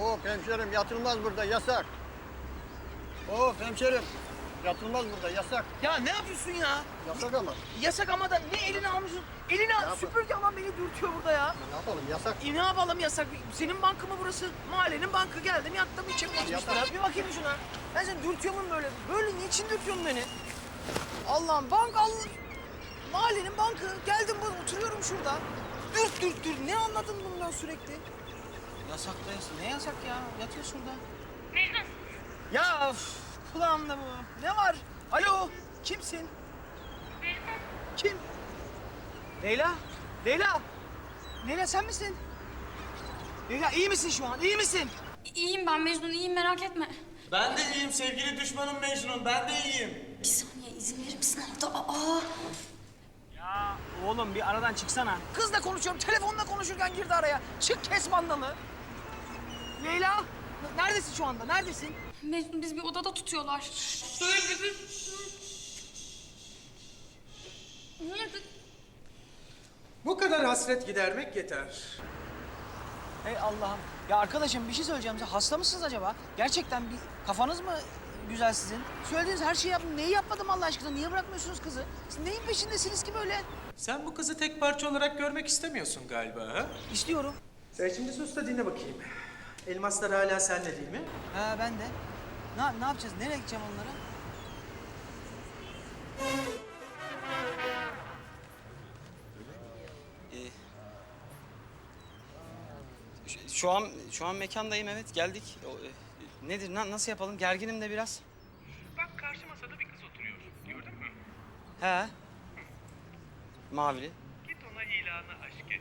Hop hemşerim yatılmaz burada yasak. Hop hemşerim yatılmaz burada yasak. Ya ne yapıyorsun ya? Yasak ama. Yasak ama da ne elini almışsın? Elini al, yapalım? süpürge alan beni dürtüyor burada ya. Ne yapalım yasak. E ne yapalım yasak? Senin bankı mı burası? Mahallenin bankı geldim yattım içim geçmişler. Yasak. Bir bakayım şuna. Ben seni dürtüyor muyum böyle? Böyle niçin dürtüyorsun beni? Allah'ım bank al. Mahallenin bankı. Geldim bu oturuyorum şurada. Dürt dürt dürt. Ne anladın bundan sürekli? Yasak da yasak. Ne yasak ya? Yatıyor şurada. Mecnun, Ya üf, kulağımda bu. Ne var? Alo. Kimsin? Mecnun. Kim? Leyla. Leyla. Leyla sen misin? Leyla iyi misin şu an? İyi misin? İyiyim ben Mecnun, iyiyim merak etme. Ben de iyiyim sevgili düşmanım Mecnun. Ben de iyiyim. Bir saniye izin verir misin orada? Aa, Ya oğlum bir aradan çıksana. Kızla konuşuyorum. Telefonla konuşurken girdi araya. Çık kes mandalı. Leyla. Neredesin şu anda? Neredesin? Mecnun biz bir odada tutuyorlar. Böyle bir... Nerede? Bu kadar hasret gidermek yeter. Ey Allah'ım. Ya arkadaşım bir şey söyleyeceğim size. Hasta mısınız acaba? Gerçekten bir kafanız mı güzel sizin? Söylediğiniz her şeyi yaptım. Neyi yapmadım Allah aşkına? Niye bırakmıyorsunuz kızı? Siz neyin peşindesiniz ki böyle? Sen bu kızı tek parça olarak görmek istemiyorsun galiba ha? İstiyorum. Sen şimdi sus da dinle bakayım. Elmaslar hala sende değil mi? Ha ben de. Ne, ne yapacağız? Nereye gideceğim onlara? Şu- Şu an şu an mekandayım evet geldik. O, e, nedir na- nasıl yapalım? Gerginim de biraz. Bak karşı masada bir kız oturuyor. Gördün mü? He. Mavili. Git ona ilanı aşk et.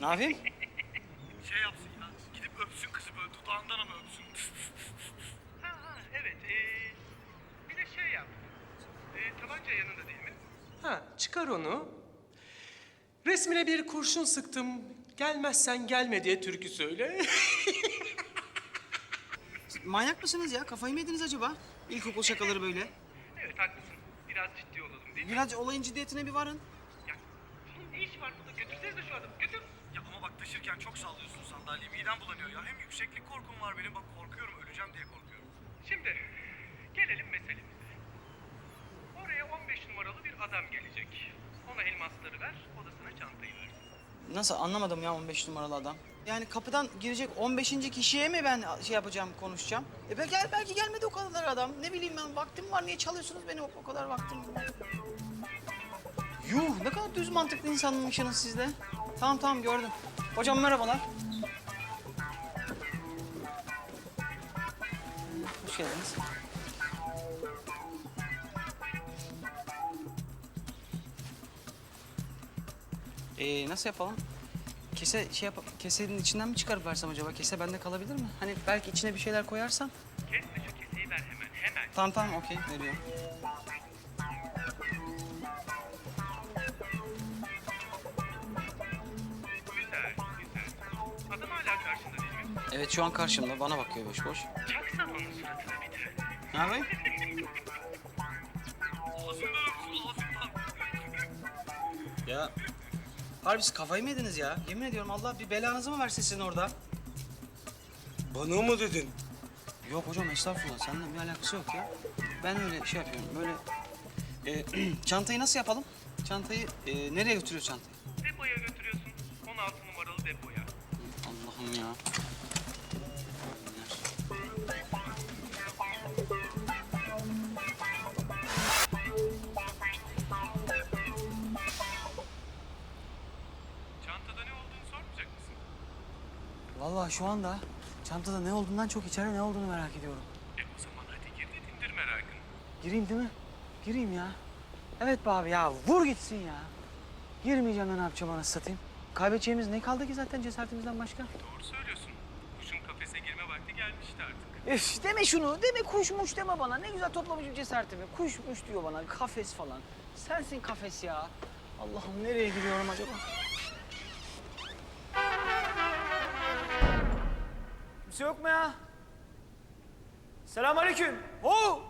Ne yapayım? Şey yapsın öpsün kızı böyle dudağından ama öpsün. ha ha evet. Ee, bir de şey yap. Ee, tabanca yanında değil mi? Ha, çıkar onu. Resmine bir kurşun sıktım. Gelmezsen gelme diye türkü söyle. Manyak mısınız ya? Kafayı mı yediniz acaba? İlkokul şakaları böyle. Evet haklısın. Biraz ciddi olalım değil mi? Biraz olayın ciddiyetine bir varın. Ya bunun ne işi var burada? Götürsenize şu adamı. Götür. Taşırken çok sallıyorsun sandalyeyi. Midem bulanıyor ya. Hem yükseklik korkum var benim. Bak korkuyorum. Öleceğim diye korkuyorum. Şimdi gelelim meselemize. Oraya 15 numaralı bir adam gelecek. Ona elmasları ver, o da sana çantayı versin. Nasıl anlamadım ya 15 numaralı adam. Yani kapıdan girecek 15. kişiye mi ben şey yapacağım, konuşacağım? E belki, belki gelmedi o kadar adam. Ne bileyim ben vaktim var. Niye çalıyorsunuz beni o, o kadar vaktim? Yuh ne kadar düz mantıklı insanmışsınız siz de. Tamam tamam gördüm. Hocam merhabalar. Hoş geldiniz. Ee, nasıl yapalım? Kese şey yap kesenin içinden mi çıkarıp versem acaba? Kese bende kalabilir mi? Hani belki içine bir şeyler koyarsam. Kes de şu keseyi ver hemen, hemen. Tamam tamam okey veriyorum. Evet şu an karşımda bana bakıyor boş boş. Çaksan onun suratına bir tane. Ne yapayım? Ağzından öpsün, ağzından. Ya harbi siz kafayı mı yediniz ya? Yemin ediyorum Allah bir belanızı mı versin sizin orada? Bana mı dedin? Yok hocam estağfurullah seninle bir alakası yok ya. Ben öyle şey yapıyorum böyle... E, çantayı nasıl yapalım? Çantayı e, nereye götürüyor çantayı? Depoya götürüyorsun. 16 numaralı depoya. Allah'ım ya. Vallahi şu anda çantada ne olduğundan çok içeride ne olduğunu merak ediyorum. E o zaman hadi gir de dindir merakını. Gireyim değil mi? Gireyim ya. Evet be abi ya vur gitsin ya. Girmeyeceğim de ne yapacağım anasını satayım. Kaybedeceğimiz ne kaldı ki zaten cesaretimizden başka? Doğru söylüyorsun. Kuşun kafese girme vakti gelmişti artık. Üf deme şunu. Deme kuşmuş deme bana. Ne güzel toplamışım cesaretimi. Kuşmuş diyor bana. Kafes falan. Sensin kafes ya. Allah'ım nereye gidiyorum acaba? Kimse yok mu ya? Selamünaleyküm. Oo!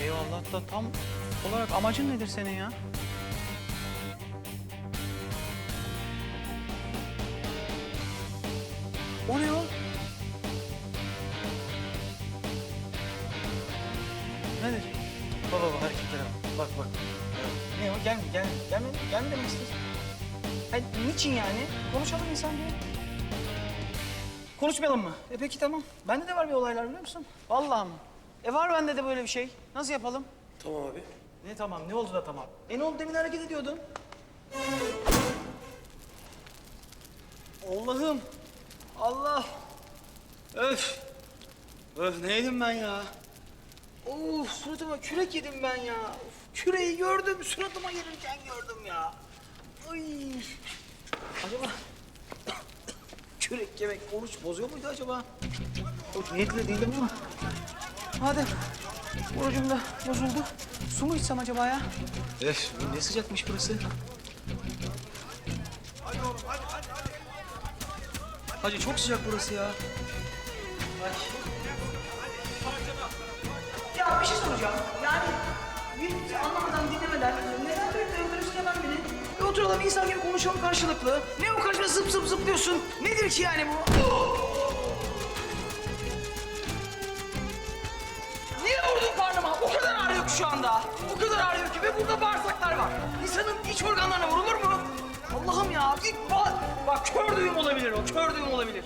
Eyvallah da tam olarak amacın nedir senin ya? Nedir? Baba baba hareketlere bak. Bak bak. Ne o? Gelme, gelme, gelme, gelme demek istiyorsun. Hayır, niçin yani? Konuşalım insan diye. Konuşmayalım mı? E peki tamam. Bende de var bir olaylar biliyor musun? Vallahi mı? E var bende de böyle bir şey. Nasıl yapalım? Tamam abi. Ne tamam? Ne oldu da tamam? E ne oldu demin hareket ediyordun? Allah'ım. Allah. Öf. Öf ne yedim ben ya? Of suratıma kürek yedim ben ya. Of, küreği gördüm suratıma gelirken gördüm ya. Ay. Acaba kürek yemek oruç bozuyor muydu acaba? Çok niyetli değilim ama. Hadi. Orucum da bozuldu. Su mu içsem acaba ya? Öf, ne sıcakmış burası. Hacı çok sıcak burası ya. Ay. Bir şey soracağım. Yani şey anlamadan dinlemeden neden böyle öldürürsün hemen beni? Bir oturalım insan gibi konuşalım karşılıklı. Ne o karşıma zıp zıp zıplıyorsun? Nedir ki yani bu? Niye vurdun karnıma? O kadar ağrıyor ki şu anda. O kadar ağrıyor ki ve burada bağırsaklar var. İnsanın iç organlarına vurulur mu? Allah'ım ya. Git bak. Bak kör düğüm olabilir o. Kör düğüm olabilir.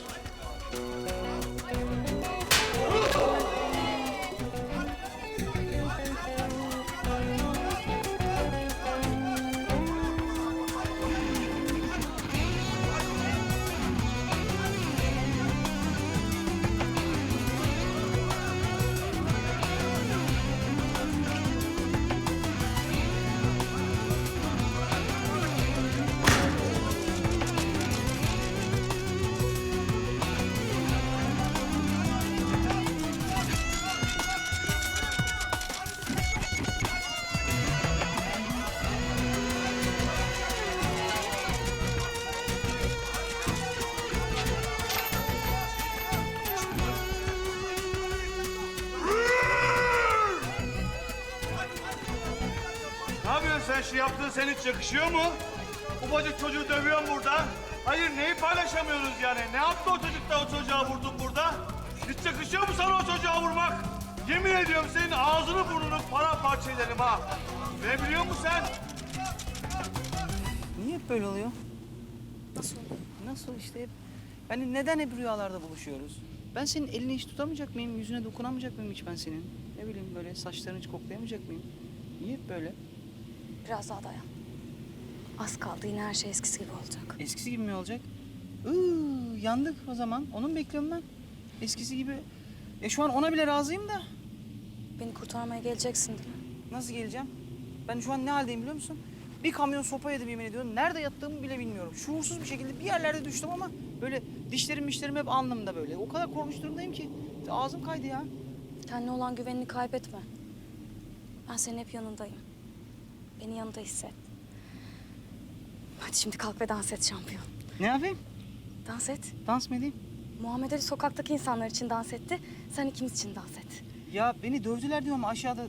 Sen? Şu yaptığın senin hiç yakışıyor mu? Ufacık çocuğu dövüyorsun burada. Hayır neyi paylaşamıyoruz yani? Ne yaptı o çocuk da o çocuğa vurdun burada? Hiç yakışıyor mu sana o çocuğa vurmak? Yemin ediyorum senin ağzını burnunu paramparça ederim ha. Ne biliyor musun sen? Niye hep böyle oluyor? Nasıl Nasıl işte hep... Yani neden hep rüyalarda buluşuyoruz? Ben senin elini hiç tutamayacak mıyım? Yüzüne dokunamayacak mıyım hiç ben senin? Ne bileyim böyle saçlarını hiç koklayamayacak mıyım? Niye hep böyle? Biraz daha dayan. Az kaldı yine her şey eskisi gibi olacak. Eskisi gibi mi olacak? Iıı, yandık o zaman. Onu mu bekliyorum ben? Eskisi gibi. E şu an ona bile razıyım da. Beni kurtarmaya geleceksin değil mi? Nasıl geleceğim? Ben şu an ne haldeyim biliyor musun? Bir kamyon sopa yedim yemin ediyorum. Nerede yattığımı bile bilmiyorum. Şuursuz bir şekilde bir yerlerde düştüm ama böyle dişlerim mişlerim hep alnımda böyle. O kadar korkmuş durumdayım ki. Ağzım kaydı ya. Kendine olan güvenini kaybetme. Ben senin hep yanındayım. Beni yanında hisset. Hadi şimdi kalk ve dans et şampiyon. Ne yapayım? Dans et. Dans mı edeyim? Muhammed Ali sokaktaki insanlar için dans etti. Sen ikimiz için dans et. Ya beni dövdüler diyorum aşağıda.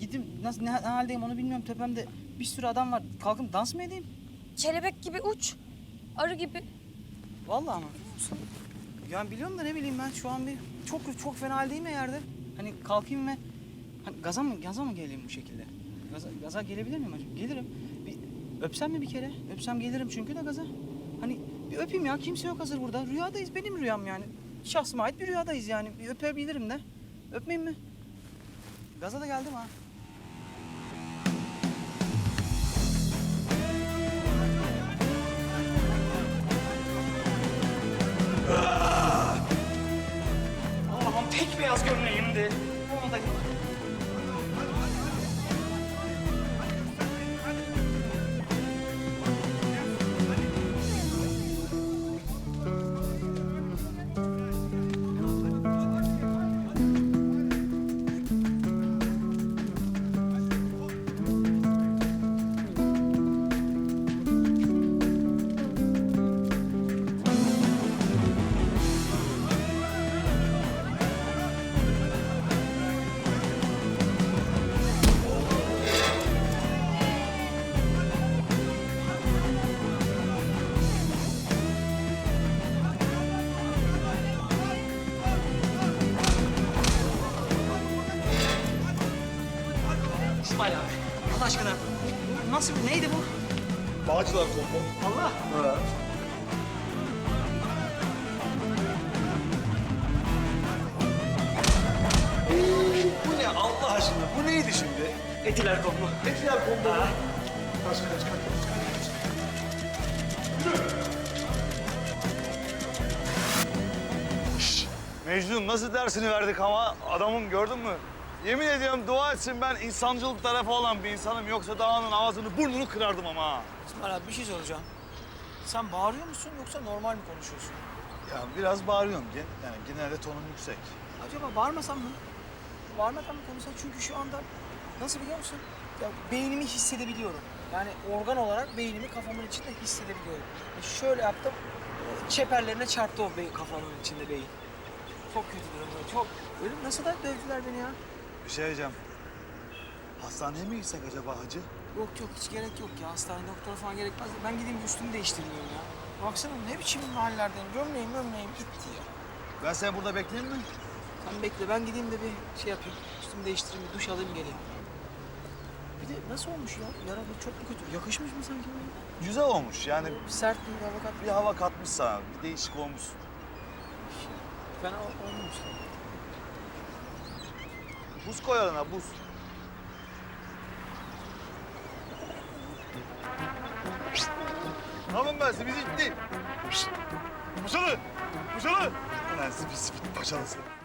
Gidip nasıl ne haldeyim onu bilmiyorum. Tepemde bir sürü adam var. Kalkıp dans mı edeyim? Kelebek gibi uç. Arı gibi. Vallahi mı? Yani biliyorum da ne bileyim ben şu an bir çok çok fena haldeyim ya yerde. Hani kalkayım ve hani gaza mı gaza mı geleyim bu şekilde? Gaza, gaza gelebilir miyim acaba? Gelirim. Bir öpsem mi bir kere? Öpsem gelirim çünkü de gaza. Hani bir öpeyim ya kimse yok hazır burada. Rüyadayız benim rüyam yani. Şahsıma ait bir rüyadayız yani. Bir öpebilirim de. Öpmeyeyim mi? Gaza da geldim ha. Allah'ım tek beyaz gömleğimdi. Onu da aşkına? Nasıl, neydi bu? Bağcılar kombo. Allah. Bu ne Allah aşkına? Bu neydi şimdi? Etiler kombo. Etiler kombo. Kaç kaç kaç kaç kaç. Mecnun nasıl dersini verdik ama adamım gördün mü? Yemin ediyorum dua etsin ben insancılık tarafı olan bir insanım. Yoksa dağının ağzını burnunu kırardım ama. ha. İsmail abi bir şey soracağım. Sen bağırıyor musun yoksa normal mi konuşuyorsun? Ya biraz bağırıyorum. Gen yani genelde tonum yüksek. Acaba bağırmasam mı? Bağırmadan mı konuşsam? Çünkü şu anda nasıl biliyor musun? Ya beynimi hissedebiliyorum. Yani organ olarak beynimi kafamın içinde hissedebiliyorum. E şöyle yaptım, çeperlerine çarptı o beyin, kafamın içinde beyin. Çok kötü durumda, çok. Öyle nasıl da dövdüler beni ya? Bir şey diyeceğim. Hastaneye mi gitsek acaba hacı? Yok yok hiç gerek yok ya. Hastane doktora falan gerekmez. Ben gideyim bir üstümü değiştirmeyeyim ya. Baksana ne biçim hallerdeyim. Gömleğim gömleğim gitti ya. Ben seni burada bekleyeyim mi? Sen bekle ben gideyim de bir şey yapayım. Üstümü değiştireyim, bir duş alayım geleyim. Bir de nasıl olmuş ya? Yara çok mu kötü? Yakışmış mı sanki bana? Güzel olmuş yani sert bir hava bir hava katmış sana. Bir değişik olmuş. Fena ol- olmamış. Buz koy arana buz. Tamam ben sizi bitti. Paşalı! Paşalı! Ulan sizi paşalı seni.